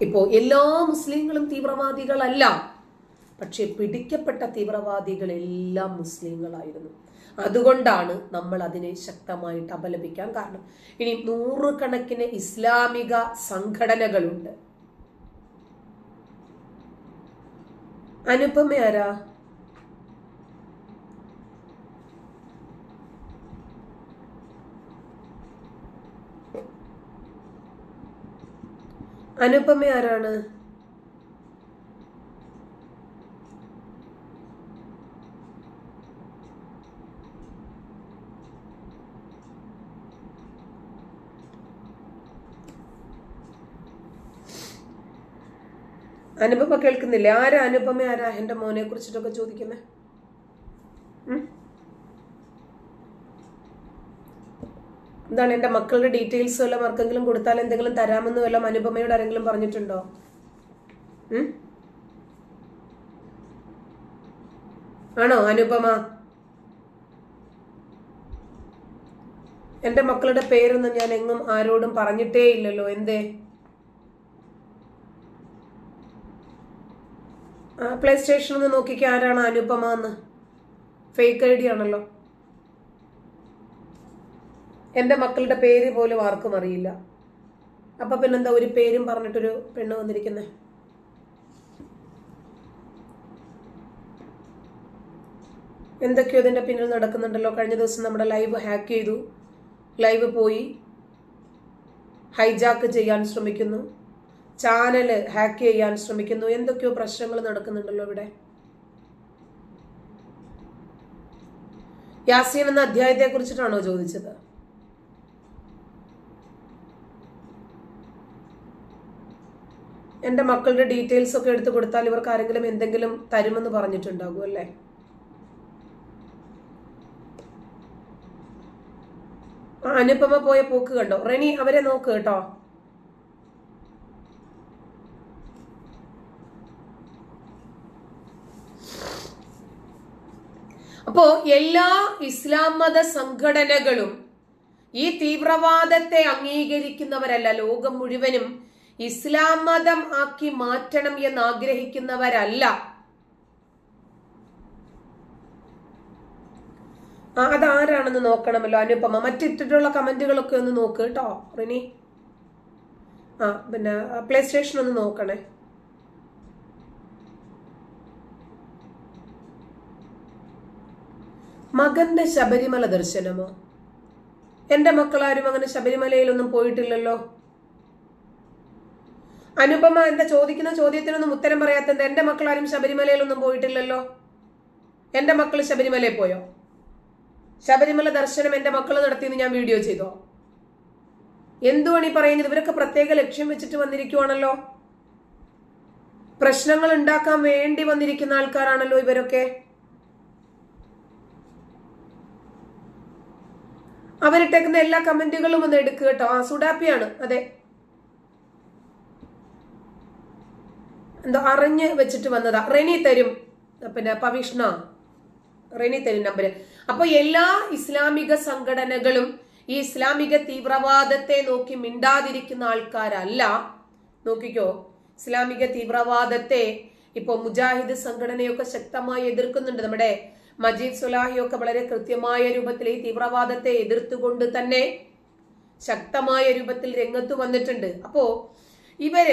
ഇപ്പോ എല്ലാ മുസ്ലിങ്ങളും തീവ്രവാദികളല്ല. പക്ഷെ പിടിക്കപ്പെട്ട തീവ്രവാദികളെല്ലാം മുസ്ലിങ്ങളായിരുന്നു. അതുകൊണ്ടാണ് നമ്മൾ അതിനെ ശക്തമായിട്ട് അപലപിക്കാൻ കാരണം. ഇനി നൂറുകണക്കിന് ഇസ്ലാമിക സംഘടനകളുണ്ട്. അനുപമ ആരാ? അനുപമ ആരാണ്? അനുപമ കേൾക്കുന്നില്ലേ? ആരാ അനുപമ? ആരാ? എന്റെ മോനെ കുറിച്ചിട്ടൊക്കെ ചോദിക്കുന്നേ? എന്താണ് എന്റെ മക്കളുടെ ഡീറ്റെയിൽസ് വല്ലതും ആർക്കെങ്കിലും കൊടുത്താൽ എന്തെങ്കിലും തരാമെന്ന് വല്ലതും അനുപമയോട് ആരെങ്കിലും പറഞ്ഞിട്ടുണ്ടോ? ആണോ അനുപമ? എന്റെ മക്കളുടെ പേരൊന്നും ഞാൻ എങ്ങും ആരോടും പറഞ്ഞിട്ടേ ഇല്ലല്ലോ എന്തേ? പ്ലേ സ്റ്റേഷനിൽ നിന്ന് നോക്കിക്ക് ആരാണ് അനുപമ എന്ന്. ഫേക്ക് ഐ ഡി ആണല്ലോ. എന്റെ മക്കളുടെ പേര് പോലും ആർക്കും അറിയില്ല. അപ്പം പിന്നെന്താ ഒരു പേരും പറഞ്ഞിട്ടൊരു പെണ്ണ് വന്നിരിക്കുന്നത് എന്തൊക്കെയോ ഇതിന്റെ പിന്നിൽ നടക്കുന്നുണ്ടല്ലോ. കഴിഞ്ഞ ദിവസം നമ്മുടെ ലൈവ് ഹാക്ക് ചെയ്തു. ലൈവ് പോയി. ഹൈജാക്ക് ചെയ്യാൻ ശ്രമിക്കുന്നു. ചാനൽ ഹാക്ക് ചെയ്യാൻ ശ്രമിക്കുന്നു. എന്തൊക്കെയോ പ്രശ്നങ്ങൾ നടക്കുന്നുണ്ടല്ലോ ഇവിടെ. യാസീൻ എന്ന അധ്യായത്തെ കുറിച്ചിട്ടാണോ ചോദിച്ചത്? എന്റെ മക്കളുടെ ഡീറ്റെയിൽസ് ഒക്കെ എടുത്തു കൊടുത്താൽ ഇവർക്ക് ആരെങ്കിലും എന്തെങ്കിലും തരുമെന്ന് പറഞ്ഞിട്ടുണ്ടാകും അല്ലേ? ആ അനുപമ പോയ പോക്ക് കണ്ടോ? റെനി അവരെ നോക്ക് കേട്ടോ. അപ്പോ എല്ലാ ഇസ്ലാം മത സംഘടനകളും ഈ തീവ്രവാദത്തെ അംഗീകരിക്കുന്നവരല്ല. ലോകം മുഴുവനും ഇസ്ലാം മതം ആക്കി മാറ്റണം എന്ന് ആഗ്രഹിക്കുന്നവരല്ല അതാരാണെന്ന് നോക്കണമല്ലോ അനുപമ. മറ്റിട്ടിട്ടുള്ള കമന്റുകളൊക്കെ ഒന്ന് നോക്ക് കേട്ടോ റിനി. ആ പിന്നെ പ്ലേ സ്റ്റേഷൻ ഒന്ന് നോക്കണേ. മകന്റെ ശബരിമല ദർശനമോ? എന്റെ മക്കളാരും അങ്ങനെ ശബരിമലയിലൊന്നും പോയിട്ടില്ലല്ലോ. അനുപമ എന്താ ചോദിക്കുന്ന ചോദ്യത്തിനൊന്നും ഉത്തരം പറയാത്തത് എന്റെ മക്കളാരും ശബരിമലയിലൊന്നും പോയിട്ടില്ലല്ലോ. എന്റെ മക്കൾ ശബരിമലയിൽ പോയോ? ശബരിമല ദർശനം എന്റെ മക്കൾ നടത്തിയെന്ന് ഞാൻ വീഡിയോ ചെയ്തോ? എന്തുവാണ് ഈ പറയുന്നത്? ഇവരൊക്കെ പ്രത്യേക ലക്ഷ്യം വെച്ചിട്ട് വന്നിരിക്കുവാണല്ലോ. പ്രശ്നങ്ങൾ ഉണ്ടാക്കാൻ വേണ്ടി വന്നിരിക്കുന്ന ആൾക്കാരാണല്ലോ ഇവരൊക്കെ. അവരിട്ടേക്കുന്ന എല്ലാ കമന്റുകളും ഒന്ന് എടുക്കുക കേട്ടോ. ആ സുഡാപ്പിയാണ്. അതെ എന്തോ അറിഞ്ഞ് വെച്ചിട്ട് വന്നതാ. റെനി തരും. പിന്നെ പവിഷ്ണ. റെനി തരും നമ്പര്. അപ്പൊ എല്ലാ ഇസ്ലാമിക സംഘടനകളും ഈ ഇസ്ലാമിക തീവ്രവാദത്തെ നോക്കി മിണ്ടാതിരിക്കുന്ന ആൾക്കാരല്ല. നോക്കിക്കോ ഇസ്ലാമിക തീവ്രവാദത്തെ ഇപ്പൊ മുജാഹിദ് സംഘടനയൊക്കെ ശക്തമായി എതിർക്കുന്നുണ്ട്. നമ്മുടെ മജീദ് സുലാഹിയൊക്കെ വളരെ കൃത്യമായ രൂപത്തിൽ ഈ തീവ്രവാദത്തെ എതിർത്തുകൊണ്ട് തന്നെ ശക്തമായ രൂപത്തിൽ രംഗത്ത് വന്നിട്ടുണ്ട്. അപ്പോ ഇവർ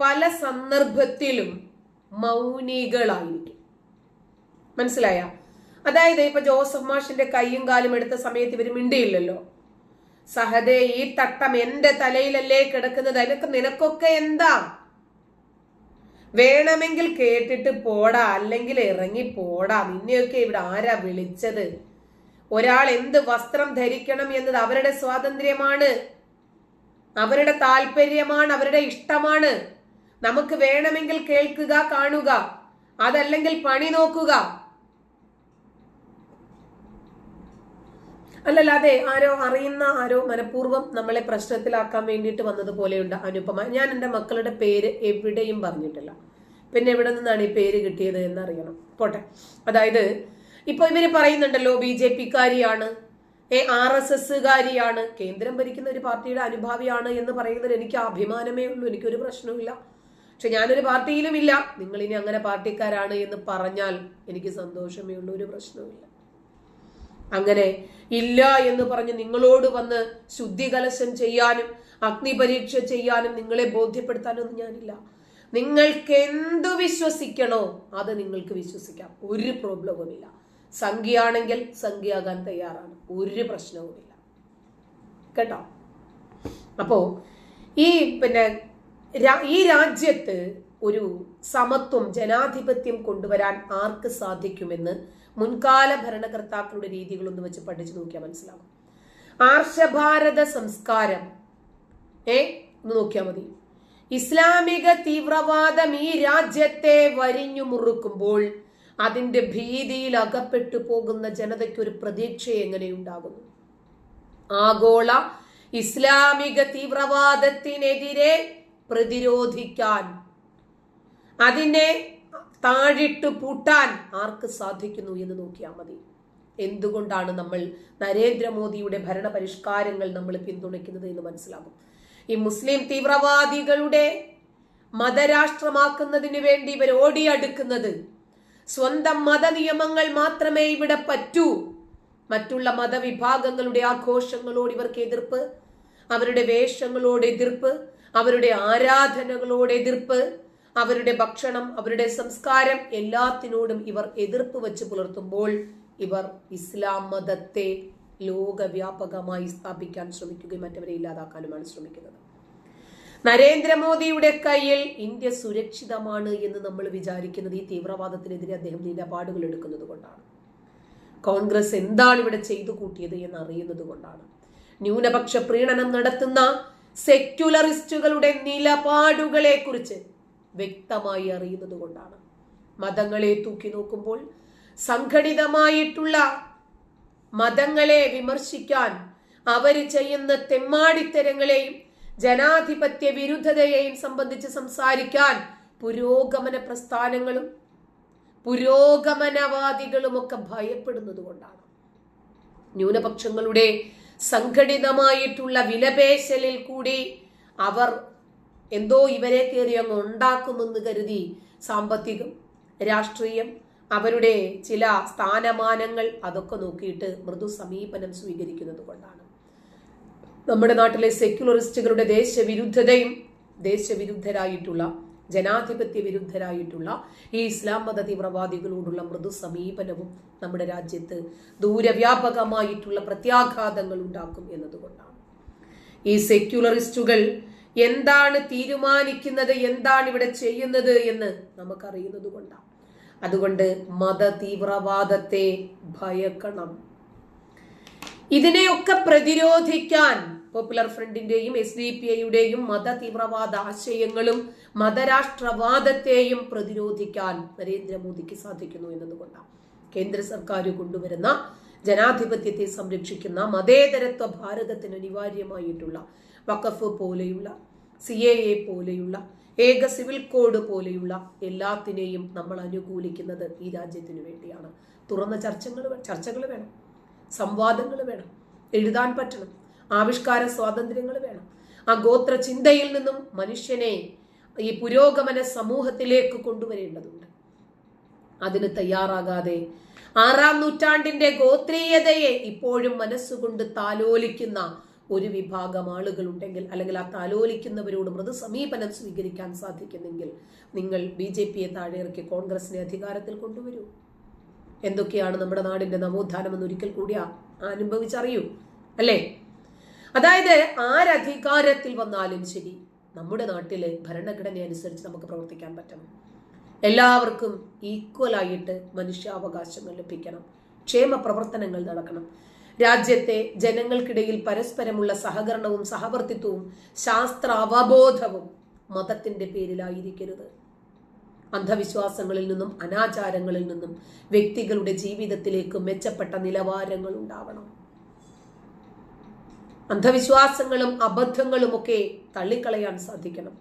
പല സന്ദർഭത്തിലും മൗനികളായിരിക്കും. മനസ്സിലായ? അതായത് ഇപ്പൊ ജോസഫ് മാഷിന്റെ കൈയും കാലും എടുത്ത സമയത്ത് ഇവർ മിണ്ടിയില്ലല്ലോ. സഹദേ ഈ തട്ടം എന്റെ തലയിലല്ലേ കിടക്കുന്നത്? അതിനൊക്കെ നിനക്കൊക്കെ എന്താ? വേണമെങ്കിൽ കേട്ടിട്ട് പോടാ അല്ലെങ്കിൽ ഇറങ്ങി പോടാ. നിന്നെയൊക്കെ ഇവിടെ ആരാ വിളിച്ചത്? ഒരാൾ എന്ത് വസ്ത്രം ധരിക്കണം എന്നത് അവരുടെ സ്വാതന്ത്ര്യമാണ്. അവരുടെ താല്പര്യമാണ് അവരുടെ ഇഷ്ടമാണ്. നമുക്ക് വേണമെങ്കിൽ കേൾക്കുക കാണുക. അതല്ലെങ്കിൽ പണി നോക്കുക. അല്ലല്ല അതെ ആരോ അറിയുന്ന ആരോ മനഃപൂർവം നമ്മളെ പ്രശ്നത്തിലാക്കാൻ വേണ്ടിയിട്ട് വന്നതുപോലെയുണ്ട് അനുപമ. ഞാൻ എന്റെ മക്കളുടെ പേര് എവിടെയും പറഞ്ഞിട്ടില്ല. പിന്നെ എവിടെ നിന്നാണ് ഈ പേര് കിട്ടിയത് എന്നറിയണം. പോട്ടെ. അതായത് ഇപ്പൊ ഇവർ പറയുന്നുണ്ടല്ലോ B J പിക്കാരിയാണ്. A R S എസ്സുകാരിയാണ്. കേന്ദ്രം ഭരിക്കുന്ന ഒരു പാർട്ടിയുടെ അനുഭാവിയാണ് എന്ന് പറയുന്നതിൽ എനിക്ക് അഭിമാനമേ ഉള്ളൂ. എനിക്കൊരു പ്രശ്നവുമില്ല. പക്ഷെ ഞാനൊരു പാർട്ടിയിലും ഇല്ല നിങ്ങൾ ഇനി അങ്ങനെ പാർട്ടിക്കാരാണ് എന്ന് പറഞ്ഞാൽ എനിക്ക് സന്തോഷമേ ഉള്ളൂ ഒരു പ്രശ്നവുമില്ല. അങ്ങനെ ഇല്ല എന്ന് പറഞ്ഞ് നിങ്ങളോട് വന്ന് ശുദ്ധി കലശം ചെയ്യാനും അഗ്നിപരീക്ഷ ചെയ്യാനും നിങ്ങളെ ബോധ്യപ്പെടുത്താനൊന്നും ഞാനില്ല. നിങ്ങൾക്ക് എന്തു വിശ്വസിക്കണോ അത് നിങ്ങൾക്ക് വിശ്വസിക്കാം. ഒരു പ്രോബ്ലവുമില്ല. സംഖ്യയാണെങ്കിൽ സംഖ്യയാകാൻ തയ്യാറാണ്. ഒരു പ്രശ്നവുമില്ല. കേട്ടോ? അപ്പോ ഈ പിന്നെ ഈ രാജ്യത്ത് ഒരു സമത്വം ജനാധിപത്യം കൊണ്ടുവരാൻ ആർക്ക് സാധിക്കുമെന്ന് മുൻകാല ഭരണകർത്താക്കളുടെ രീതികളൊന്നും വെച്ച് പഠിച്ചു നോക്കിയാൽ മനസ്സിലാവും. ആർഷഭാരത സംസ്കാരം ഏ? ഒന്ന് നോക്കിയാൽ മതി. ഇസ്ലാമിക തീവ്രവാദം ഈ രാജ്യത്തെ വരിഞ്ഞു മുറുക്കുമ്പോൾ അതിന്റെ ഭീതിയിൽ അകപ്പെട്ടു പോകുന്ന ജനതയ്ക്ക് ഒരു പ്രതീക്ഷ എങ്ങനെയുണ്ടാകുന്നു ആഗോള ഇസ്ലാമിക തീവ്രവാദത്തിനെതിരെ പ്രതിരോധിക്കാൻ. അതിനെ താഴിട്ട് പൂട്ടാൻ ആർക്ക് സാധിക്കുന്നു എന്ന് നോക്കിയാൽ മതി. എന്തുകൊണ്ടാണ് നമ്മൾ നരേന്ദ്രമോദിയുടെ ഭരണ പരിഷ്കാരങ്ങൾ നമ്മൾ പിന്തുണയ്ക്കുന്നത് എന്ന് മനസ്സിലാകും. ഈ മുസ്ലിം തീവ്രവാദികളുടെ മതരാഷ്ട്രമാക്കുന്നതിന് വേണ്ടി ഇവർ ഓടിയടുക്കുന്നത് സ്വന്തം മതനിയമങ്ങൾ മാത്രമേ ഇവിടെ പറ്റൂ. മറ്റുള്ള മതവിഭാഗങ്ങളുടെ ആഘോഷങ്ങളോട് ഇവർക്ക് എതിർപ്പ് അവരുടെ വേഷങ്ങളോട് എതിർപ്പ് അവരുടെ ആരാധനകളോട് എതിർപ്പ് അവരുടെ ഭക്ഷണം അവരുടെ സംസ്കാരം എല്ലാത്തിനോടും ഇവർ എതിർപ്പ് വെച്ച് പുലർത്തുമ്പോൾ ഇവർ ഇസ്ലാം മതത്തെ ലോകവ്യാപകമായി സ്ഥാപിക്കാൻ ശ്രമിക്കുകയും മറ്റവരെ ഇല്ലാതാക്കാനുമാണ് ശ്രമിക്കുന്നത്. നരേന്ദ്രമോദിയുടെ കയ്യിൽ ഇന്ത്യ സുരക്ഷിതമാണ് എന്ന് നമ്മൾ വിചാരിക്കുന്നത് ഈ തീവ്രവാദത്തിനെതിരെ അദ്ദേഹം നിലപാടുകൾ എടുക്കുന്നത് കൊണ്ടാണ്. കോൺഗ്രസ് എന്താണ് ഇവിടെ ചെയ്തു കൂട്ടിയത് എന്ന് അറിയുന്നത് കൊണ്ടാണ്. ന്യൂനപക്ഷ പ്രീണനം നടത്തുന്ന സെക്യുലറിസ്റ്റുകളുടെ നിലപാടുകളെ കുറിച്ച് വ്യക്തമായി അറിയുന്നത് കൊണ്ടാണ് മതങ്ങളെ തൂക്കി നോക്കുമ്പോൾ സംഘടിതമായിട്ടുള്ള മതങ്ങളെ വിമർശിക്കാൻ അവർ ചെയ്യുന്ന തെമ്മാടിത്തരങ്ങളെയും ജനാധിപത്യ വിരുദ്ധതയെയും സംബന്ധിച്ച് സംസാരിക്കാൻ പുരോഗമന പ്രസ്ഥാനങ്ങളും പുരോഗമനവാദികളുമൊക്കെ ഭയപ്പെടുന്നത് കൊണ്ടാണ് ന്യൂനപക്ഷങ്ങളുടെ സംഘടിതമായിട്ടുള്ള വിലപേശലിൽ കൂടി അവർ എന്തോ ഇവരെ കയറി അങ്ങ് ഉണ്ടാക്കുമെന്ന് കരുതി സാമ്പത്തികം രാഷ്ട്രീയം അവരുടെ ചില സ്ഥാനമാനങ്ങൾ അതൊക്കെ നോക്കിയിട്ട് മൃദു സമീപനം സ്വീകരിക്കുന്നത് കൊണ്ടാണ്. നമ്മുടെ നാട്ടിലെ സെക്യുലറിസ്റ്റുകളുടെ ദേശവിരുദ്ധതയും ദേശവിരുദ്ധരായിട്ടുള്ള ജനാധിപത്യ വിരുദ്ധരായിട്ടുള്ള ഈ ഇസ്ലാം മത തീവ്രവാദികളോടുള്ള മൃദു സമീപനവും നമ്മുടെ രാജ്യത്ത് ദൂരവ്യാപകമായിട്ടുള്ള പ്രത്യാഘാതങ്ങൾ ഉണ്ടാക്കും എന്നതുകൊണ്ടാണ്. ഈ സെക്യുലറിസ്റ്റുകൾ എന്താണ് തീരുമാനിക്കുന്നത് എന്താണ് ഇവിടെ ചെയ്യുന്നത് എന്ന് നമുക്കറിയുന്നത് കൊണ്ടാണ്. അതുകൊണ്ട് മത തീവ്രവാദത്തെ ഭയക്കണം. ഇതിനെയൊക്കെ പ്രതിരോധിക്കാൻ പോപ്പുലർ ഫ്രണ്ടിന്റെയും എസ് ഡി പി ഐയുടെയും മത തീവ്രവാദ ആശയങ്ങളും മതരാഷ്ട്രവാദത്തെയും പ്രതിരോധിക്കാൻ നരേന്ദ്രമോദിക്ക് സാധിക്കുന്നു എന്നതുകൊണ്ടാണ് കേന്ദ്ര സർക്കാർ കൊണ്ടുവരുന്ന ജനാധിപത്യത്തെ സംരക്ഷിക്കുന്ന മതേതരത്വ ഭാരതത്തിന് അനിവാര്യമായിട്ടുള്ള വഖഫ് പോലെയുള്ള സി എ എ പോലെയുള്ള ഏക സിവിൽ കോഡ് പോലെയുള്ള എല്ലാത്തിനെയും നമ്മൾ അനുകൂലിക്കുന്നത് ഈ രാജ്യത്തിന് വേണ്ടിയാണ്. തുറന്ന ചർച്ചകൾ ചർച്ചകൾ വേണം. സംവാദങ്ങൾ വേണം. എഴുതാൻ പറ്റണം. ആവിഷ്കാര സ്വാതന്ത്ര്യങ്ങൾ വേണം. ആ ഗോത്ര ചിന്തയിൽ നിന്നും മനുഷ്യനെ ഈ പുരോഗമന സമൂഹത്തിലേക്ക് കൊണ്ടുവരേണ്ടതുണ്ട്. അതിന് തയ്യാറാകാതെ ആറാം നൂറ്റാണ്ടിന്റെ ഗോത്രീയതയെ ഇപ്പോഴും മനസ്സുകൊണ്ട് താലോലിക്കുന്ന ഒരു വിഭാഗം ആളുകൾ ഉണ്ടെങ്കിൽ അല്ലെങ്കിൽ ആ താലോലിക്കുന്നവരോട് മൃദു സമീപനം സ്വീകരിക്കാൻ സാധിക്കുന്നെങ്കിൽ നിങ്ങൾ ബി ജെ പിയെ താഴെ ഇറക്കി കോൺഗ്രസിനെ അധികാരത്തിൽ കൊണ്ടുവരൂ. എന്തൊക്കെയാണ് നമ്മുടെ നാടിന്റെ നവോത്ഥാനം എന്ന് ഒരിക്കൽ കൂടി അനുഭവിച്ചറിയൂ. അല്ലേ? അതായത് ആരധികാരത്തിൽ വന്നാലും ശരി നമ്മുടെ നാട്ടിലെ ഭരണഘടന അനുസരിച്ച് നമുക്ക് പ്രവർത്തിക്കാൻ പറ്റണം. എല്ലാവർക്കും ഈക്വലായിട്ട് മനുഷ്യാവകാശങ്ങൾ ലഭിക്കണം. ക്ഷേമ പ്രവർത്തനങ്ങൾ നടക്കണം. രാജ്യത്തെ ജനങ്ങൾക്കിടയിൽ പരസ്പരമുള്ള സഹകരണവും സഹവർത്തിത്വവും ശാസ്ത്ര അവബോധവും മതത്തിന്റെ പേരിലായിരിക്കരുത്. അന്ധവിശ്വാസങ്ങളിൽ നിന്നും അനാചാരങ്ങളിൽ നിന്നും വ്യക്തികളുടെ ജീവിതത്തിലേക്ക് മെച്ചപ്പെട്ട നിലവാരങ്ങൾ ഉണ്ടാവണം. അന്ധവിശ്വാസങ്ങളും അബദ്ധങ്ങളും ഒക്കെ തള്ളിക്കളയാൻ സാധിക്കണം.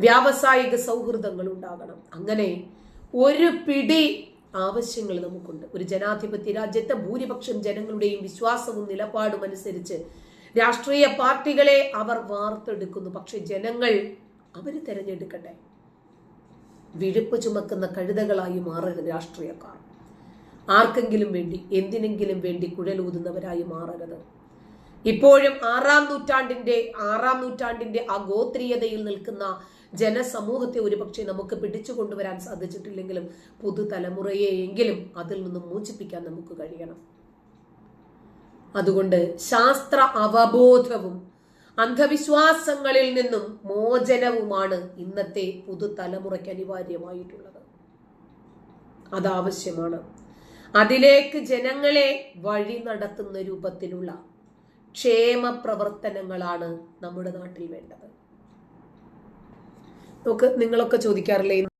വ്യാവസായിക സൗഹൃദങ്ങൾ ഉണ്ടാകണം. അങ്ങനെ ഒരു പിടി ആവശ്യങ്ങൾ നമുക്കുണ്ട്. ഒരു ജനാധിപത്യ രാജ്യത്തെ ഭൂരിപക്ഷം ജനങ്ങളുടെയും വിശ്വാസവും നിലപാടും അനുസരിച്ച് രാഷ്ട്രീയ പാർട്ടികളെ അവർ വാർത്തെടുക്കുന്നു. പക്ഷെ ജനങ്ങൾ അവർ തിരഞ്ഞെടുക്കട്ടെ. വിഴുപ്പ് ചുമക്കുന്ന കഴുതകളായി മാറരുത് രാഷ്ട്രീയക്കാർ. ആർക്കെങ്കിലും വേണ്ടി എന്തിനെങ്കിലും വേണ്ടി കുഴലൂതുന്നവരായി മാറരുത്. ഇപ്പോഴും ആറാം നൂറ്റാണ്ടിന്റെ ആറാം നൂറ്റാണ്ടിന്റെ ആ ഗോത്രീയതയിൽ നിൽക്കുന്ന ജനസമൂഹത്തെ ഒരുപക്ഷെ നമുക്ക് പിടിച്ചു കൊണ്ടുവരാൻ സാധിച്ചിട്ടില്ലെങ്കിലും പുതുതലമുറയെയെങ്കിലും അതിൽ നിന്നും മോചിപ്പിക്കാൻ നമുക്ക് കഴിയണം. അതുകൊണ്ട് ശാസ്ത്ര അവബോധവും അന്ധവിശ്വാസങ്ങളിൽ നിന്നും മോചനവുമാണ് ഇന്നത്തെ പുതുതലമുറയ്ക്ക് അനിവാര്യമായിട്ടുള്ളത്. അതാവശ്യമാണ് അതിലേക്ക് ജനങ്ങളെ വഴി നടത്തുന്ന രൂപത്തിലുള്ള ക്ഷേമ പ്രവർത്തനങ്ങളാണ് നമ്മുടെ നാട്ടിൽ വേണ്ടത്. നോക്ക് നിങ്ങളൊക്കെ ചോദിക്കാറില്ലേ